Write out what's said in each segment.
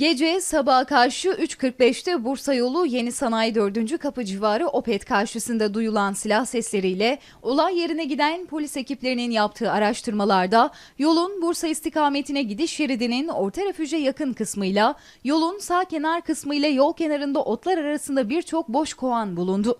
Gece sabaha karşı 3.45'te Bursa yolu Yeni Sanayi 4. Kapı civarı Opet karşısında duyulan silah sesleriyle olay yerine giden polis ekiplerinin yaptığı araştırmalarda yolun Bursa istikametine gidiş şeridinin orta refüje yakın kısmıyla yolun sağ kenar kısmı ile yol kenarında otlar arasında birçok boş kovan bulundu.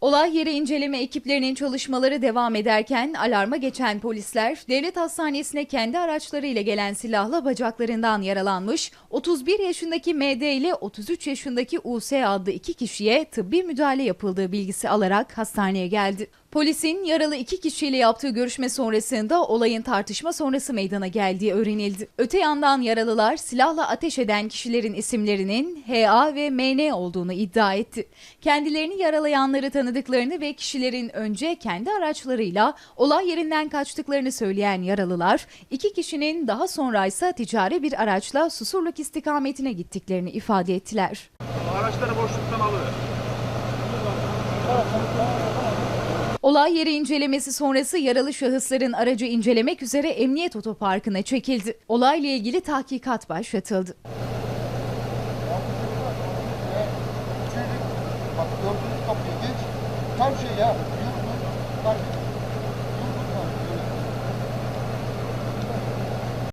Olay yeri inceleme ekiplerinin çalışmaları devam ederken alarma geçen polisler devlet hastanesine kendi araçlarıyla gelen silahla bacaklarından yaralanmış 31 yaşındaki MD ile 33 yaşındaki US adlı iki kişiye tıbbi müdahale yapıldığı bilgisi alarak hastaneye geldi. Polisin yaralı iki kişiyle yaptığı görüşme sonrasında olayın tartışma sonrası meydana geldiği öğrenildi. Öte yandan yaralılar silahla ateş eden kişilerin isimlerinin HA ve MN olduğunu iddia etti. Kendilerini yaralayanları tanıdıklarını ve kişilerin önce kendi araçlarıyla olay yerinden kaçtıklarını söyleyen yaralılar, iki kişinin daha sonra ise ticari bir araçla Susurluk istikametine gittiklerini ifade ettiler. Araçları boşluktan alıver. Olay yeri incelemesi sonrası yaralı şahısların aracı incelemek üzere emniyet otoparkına çekildi. Olayla ilgili tahkikat başlatıldı. Bak dördüncü kapıyı geç. Tam şey ya. Bak